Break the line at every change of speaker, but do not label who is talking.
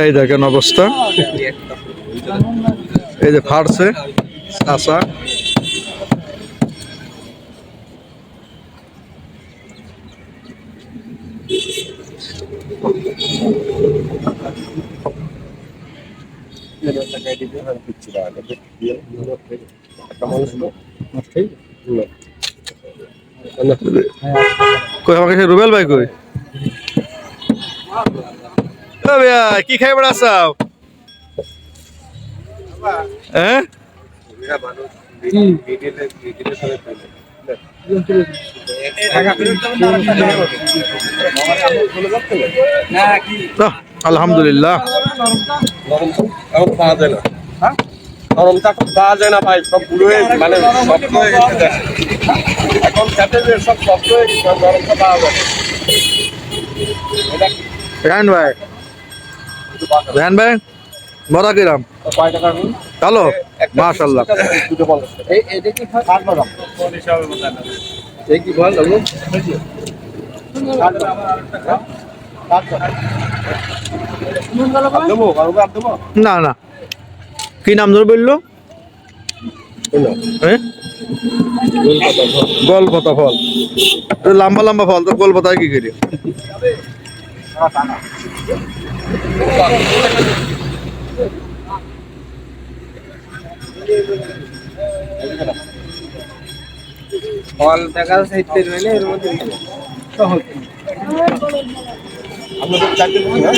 এই দেখেন অবস্থা। এই যে ফাড়ছে চাষা কই আমার কাছে রুবেল ভাই কই? কি খাই হ্যাঁ আহ, আলহামদুলিল্লাহ
পাওয়া যায় না গরমটা এখন পাওয়া যায় না ভাই সব পুরো মানে শক্ত হয়ে গেছে এখন খেতে সব শক্ত হয়ে গেছে গরমটা পাওয়া যায় না।
রেহান ভাই। রেহান ভাই বড়া কিরাম? ভালো মাশাল্লাহ না না। কি নাম ধরে বলল? গোলপাতা ফল। লম্বা লম্বা ফল, তো গোলপাতায় কি করি?
ফল দেখা সাহিত্য রইলে এর মধ্যে আপনাদের চারটে হ্যাঁ?